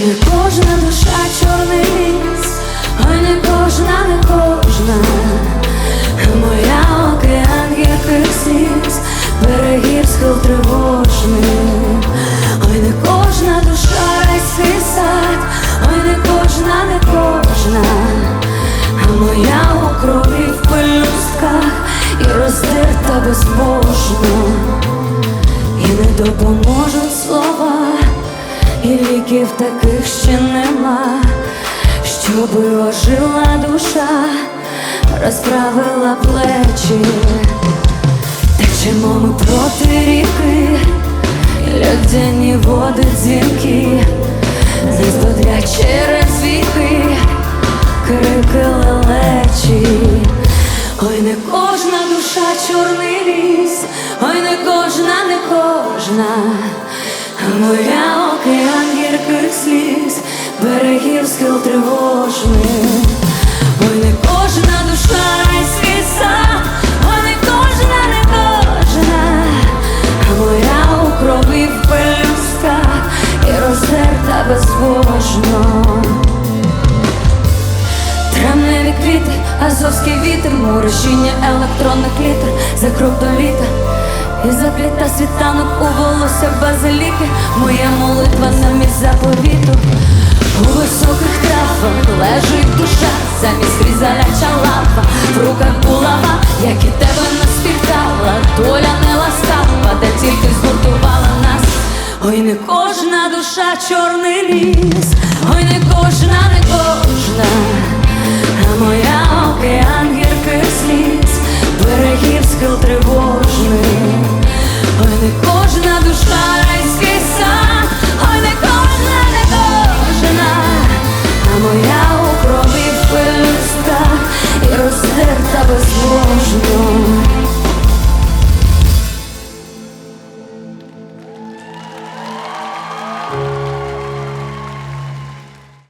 кожна душа чорний ліс, ой не кожна, не кожна, моя океан гірких сліз, берегів схил тривожних, ой не кожна душа райський сад, ой не кожна, не кожна, моя у крові в пелюстках і роздерта безбожно. І не допоможуть слова, і ліків таких ще нема, щоби ожила душа, розправила плечі, течемо ми проти ріки, льодяні води дзвінки, не збодрять через віки, крики лелечі. Ой, не кожна душа чорний ліс, ой, не кожна, не кожна, моя сліз, берегів схил тривожних, ой, не кожна душа райський сад, ой, не кожна, не кожна, моя у крові в і роздерта безбожно. Травневі квіти, азовський вітер, морощіння електронних літер, за до літа і запліта світанок у волоссях базиліки, моя молитва замість заповіту. У високих травах лежить душа, замість різаляча лава, в руках булава, як і тебе не спіткала, доля не ласкава, де тільки згуртувала нас. Ой, не кожна душа чорний ліс, ой, не кожна, не кожна. А моя океан гірких сліз, берегів схил тривог мене кожна душа.